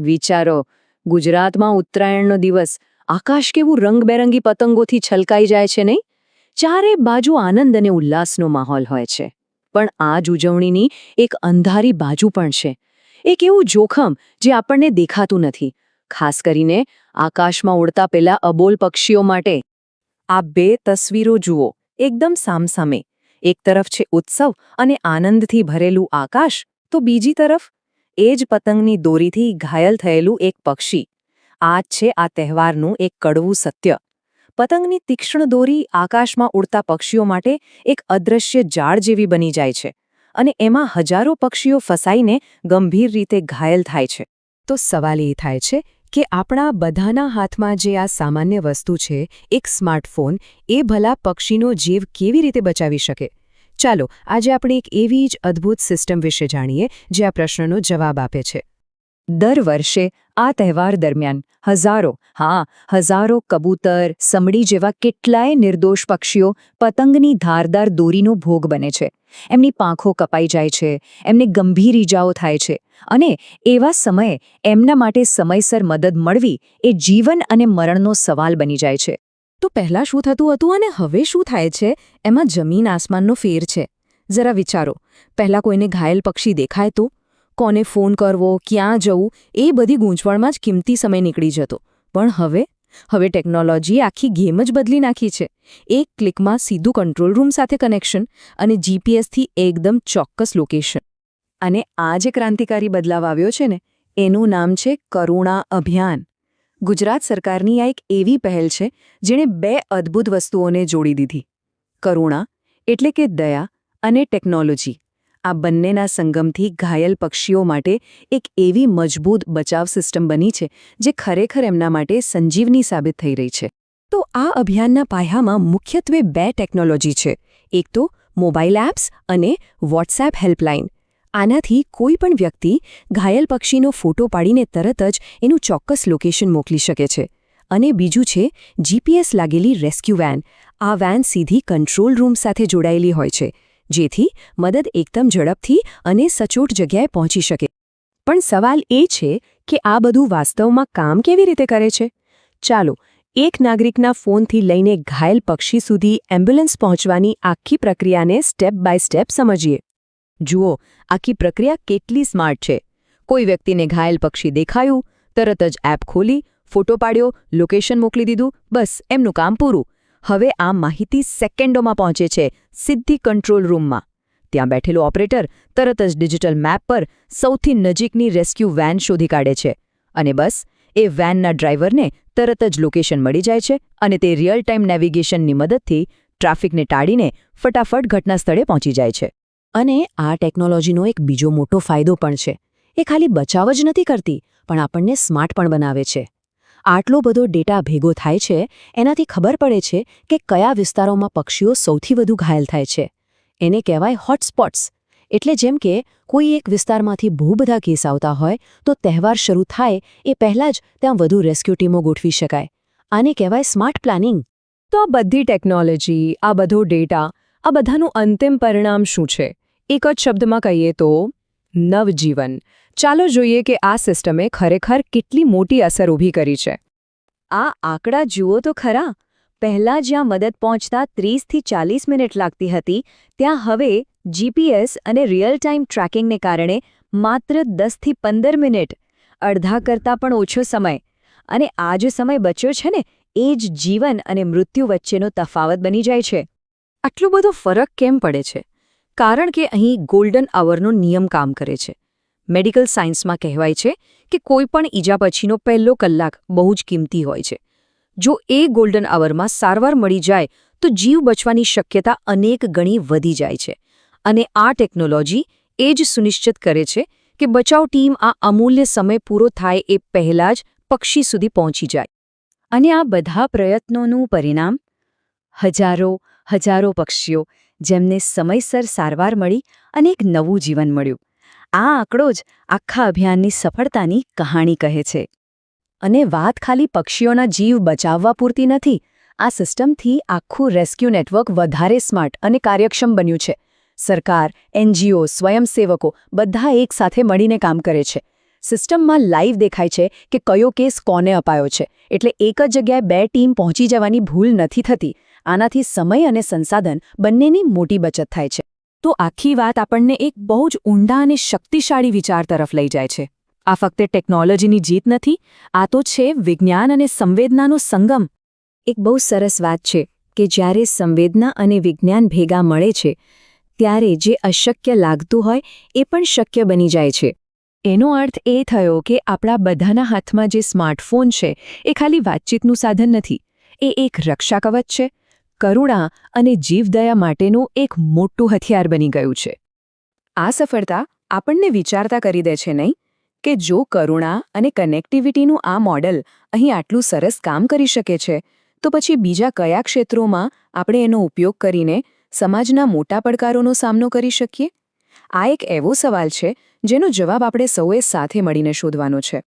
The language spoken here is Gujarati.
વિચારો, ગુજરાતમાં ઉત્તરાયણનો દિવસ આકાશ કેવું રંગબેરંગી પતંગોથી છલકાઈ જાય છે નહીં? ચારે બાજુ આનંદ અને ઉલ્લાસનો માહોલ હોય છે. પણ આ જ ઉજવણીની એક અંધારી બાજુ પણ છે. એક એવું જોખમ જે આપણને દેખાતું નથી. ખાસ કરીને આકાશમાં ઉડતા પેલા અબોલ પક્ષીઓ માટે. આ બે તસવીરો જુઓ, એકદમ સામસામે. એક તરફ છે ઉત્સવ અને આનંદથી ભરેલું આકાશ, તો બીજી તરફ એ જ પતંગની દોરીથી ઘાયલ થયેલું એક પક્ષી. આ છે આ તહેવારનું એક કડવું સત્ય. પતંગની તીક્ષ્ણ દોરી આકાશમાં ઉડતા પક્ષીઓ માટે એક અદૃશ્ય જાળ જેવી બની જાય છે અને એમાં હજારો પક્ષીઓ ફસાઈને ગંભીર રીતે ઘાયલ થાય છે. તો સવાલ એ થાય છે કે આપણા બધાના હાથમાં જે આ સામાન્ય વસ્તુ છે, એક સ્માર્ટફોન, એ ભલા પક્ષીનો જીવ કેવી રીતે બચાવી શકે? ચાલો, આજે આપણે એક એવી જ અદ્ભુત સિસ્ટમ વિશે જાણીએ, જે આ પ્રશ્નનો જવાબ આપે છે. દર વર્ષે, આ તહેવાર દરમિયાન, હજારો, હા, હજારો કબૂતર, સમડી જેવા કેટલાય નિર્દોષ પક્ષીઓ પતંગની ધારદાર દોરીનો ભોગ બને છે. એમની પાંખો કપાઈ જાય છે, એમને ગંભીર ઈજાઓ થાય છે. અને એવા સમયે, એમના માટે સમયસર મદદ મળવી એ જીવન અને મરણનો સવાલ બની જાય છે. તો પહેલાં શું થતું હતું અને હવે શું થાય છે, એમાં જમીન આસમાનનો ફેર છે. જરા વિચારો, પહેલાં કોઈને ઘાયલ પક્ષી દેખાય તો? કોને ફોન કરવો, ક્યાં જવું, એ બધી ગૂંચવણમાં જ કિંમતી સમય નીકળી જતો. પણ હવે? હવે ટેકનોલોજીએ આખી ગેમ જ બદલી નાખી છે. એક ક્લિકમાં સીધું કંટ્રોલ રૂમ સાથે કનેક્શન અને જીપીએસથી એકદમ ચોક્કસ લોકેશન. અને આ જે ક્રાંતિકારી બદલાવ આવ્યો છે ને, એનું નામ છે કરુણા અભિયાન. ગુજરાત સરકારની આ એક એવી પહેલ છે, જેણે બે અદ્ભુત વસ્તુઓને જોડી દીધી. કરુણા એટલે કે દયા અને ટેકનોલોજી. આ બંનેના સંગમથી ઘાયલ પક્ષીઓ માટે એક એવી મજબૂત બચાવ સિસ્ટમ બની છે, જે ખરેખર એમના માટે સંજીવની સાબિત થઈ રહી છે. તો આ અભિયાનના પાયામાં મુખ્યત્વે બે ટેકનોલોજી છે, એક તો મોબાઈલ એપ્સ અને વોટ્સએપ હેલ્પલાઇન આનાથી કોઈ પણ વ્યક્તિ ઘાયલ પક્ષીનો ફોટો પાડીને તરત જ એનું ચોક્કસ લોકેશન મોકલી શકે છે. અને બીજું છે જીપીએસ લાગેલી રેસ્ક્યુ વેન આ વેન સીધી કંટ્રોલ રૂમ સાથે જોડાયેલી હોય છે, જેથી મદદ એકદમ ઝડપથી અને સચોટ જગ્યાએ પહોંચી શકે. પણ સવાલ એ છે કે આ બધું વાસ્તવમાં કામ કેવી રીતે કરે છે? ચાલો, એક નાગરિકના ફોનથી લઈને ઘાયલ પક્ષી સુધી એમ્બ્યુલન્સ પહોંચવાની આખી પ્રક્રિયાને સ્ટેપ બાય સ્ટેપ સમજીએ. જુઓ, આખી પ્રક્રિયા કેટલી સ્માર્ટ છે. કોઈ વ્યક્તિને ઘાયલ પક્ષી દેખાયું, તરત જ એપ ખોલી, ફોટો પાડ્યો, લોકેશન મોકલી દીધું, બસ, એમનું કામ પૂરું. હવે આ માહિતી સેકન્ડોમાં પહોંચે છે, સીધી કંટ્રોલ રૂમમાં. ત્યાં બેઠેલો ઓપરેટર તરત જ ડિજિટલ મેપ પર સૌથી નજીકની રેસ્ક્યુ વેન શોધી કાઢે છે. અને બસ, એ વેનના ડ્રાઈવરને તરત જ લોકેશન મળી જાય છે અને તે રિયલ ટાઈમ નેવિગેશનની મદદથી ટ્રાફિકને ટાળીને ફટાફટ ઘટના સ્થળે પહોંચી જાય છે. અને આ ટેકનોલોજીનો એક બીજો મોટો ફાયદો પણ છે. એ ખાલી બચાવ જ નથી કરતી, પણ આપણને સ્માર્ટ પણ બનાવે છે. આટલો બધો ડેટા ભેગો થાય છે, એનાથી ખબર પડે છે કે કયા વિસ્તારોમાં પક્ષીઓ સૌથી વધુ ઘાયલ થાય છે. એને કહેવાય હોટસ્પોટ્સ એટલે જેમ કે, કોઈ એક વિસ્તારમાંથી બહુ બધા કેસ આવતા હોય, તો તહેવાર શરૂ થાય એ પહેલાં જ ત્યાં વધુ રેસ્ક્યુ ટીમો ગોઠવી શકાય. આને કહેવાય સ્માર્ટ પ્લાનિંગ. તો આ બધી ટેકનોલોજી, આ બધો ડેટા, આ બધાનું અંતિમ પરિણામ શું છે? એક જ શબ્દમાં કહીએ તો, નવજીવન. ચાલો જોઈએ કે આ સિસ્ટમે ખરેખર કેટલી મોટી અસર ઊભી કરી છે. આ આંકડા જુઓ તો ખરા. પહેલાં જ્યાં મદદ પહોંચતા ત્રીસથી ચાલીસ મિનિટ લાગતી હતી, ત્યાં હવે જીપીએસ અને રિયલ ટાઈમ ટ્રેકિંગને કારણે માત્ર દસથી પંદર મિનિટ. અડધા કરતાં પણ ઓછો સમય. અને આ જે સમય બચ્યો છે ને, એ જ જીવન અને મૃત્યુ વચ્ચેનો તફાવત બની જાય છે. આટલો બધો ફરક કેમ પડે છે? કારણ કે અહીં ગોલ્ડન આવરનો નિયમ કામ કરે છે. મેડિકલ સાયન્સમાં કહેવાય છે કે કોઈ પણ ઈજા પછીનો પહેલો કલાક બહુ જ કિંમતી હોય છે. જો એ ગોલ્ડન આવરમાં સારવાર મળી જાય, તો જીવ બચવાની શક્યતા અનેક ગણી વધી જાય છે. અને આ ટેકનોલોજી એ જ સુનિશ્ચિત કરે છે કે બચાવ ટીમ આ અમૂલ્ય સમય પૂરો થાય એ પહેલાં જ પક્ષી સુધી પહોંચી જાય. અને આ બધા પ્રયત્નોનું પરિણામ હજારો હજારો પક્ષીઓ જેમને સમયસર સારવાર મળી અને એક નવું જીવન મળ્યું. આ આંકડો જ આખા અભિયાનની સફળતાની કહાણી કહે છે. અને વાત ખાલી પક્ષીઓના જીવ બચાવવા પૂરતી નથી, આ સિસ્ટમથી આખું રેસ્ક્યુ નેટવર્ક વધારે સ્માર્ટ અને કાર્યક્ષમ બન્યું છે. સરકાર, એનજીઓ, સ્વયંસેવકો બધા એકસાથે મળીને કામ કરે છે. સિસ્ટમમાં લાઈવ દેખાય છે કે કયો કેસ કોને અપાયો છે. એટલે એક જ જગ્યાએ બે ટીમ પહોંચી જવાની ભૂલ નથી થતી. આનાથી સમય અને સંસાધન બંનેની મોટી બચત થાય છે. તો આખી વાત આપણને એક બહુ જ ઊંડા અને શક્તિશાળી વિચાર તરફ લઈ જાય છે. આ ફક્ત ટેકનોલોજીની જીત નથી, આ તો છે વિજ્ઞાન અને સંવેદનાનો સંગમ. એક બહુ સરસ વાત છે કે જ્યારે સંવેદના અને વિજ્ઞાન ભેગા મળે છે, ત્યારે જે અશક્ય લાગતું હોય એ પણ શક્ય બની જાય છે. એનો અર્થ એ થયો કે આપણા બધાના હાથમાં જે સ્માર્ટફોન છે, એ ખાલી વાતચીતનું સાધન નથી. એ એક રક્ષા કવચ છે, કરુણા અને જીવદયા માટેનું એક મોટું હથિયાર બની ગયું છે. આ સફળતા આપણને વિચારતા કરી દે છે નહીં? કે જો કરુણા અને કનેક્ટિવિટીનું આ મોડલ અહીં આટલું સરસ કામ કરી શકે છે, તો પછી બીજા કયા ક્ષેત્રોમાં આપણે એનો ઉપયોગ કરીને સમાજના મોટા પડકારોનો સામનો કરી શકીએ? આ એક એવો સવાલ છે જેનો જવાબ આપણે સૌએ સાથે મળીને શોધવાનો છે.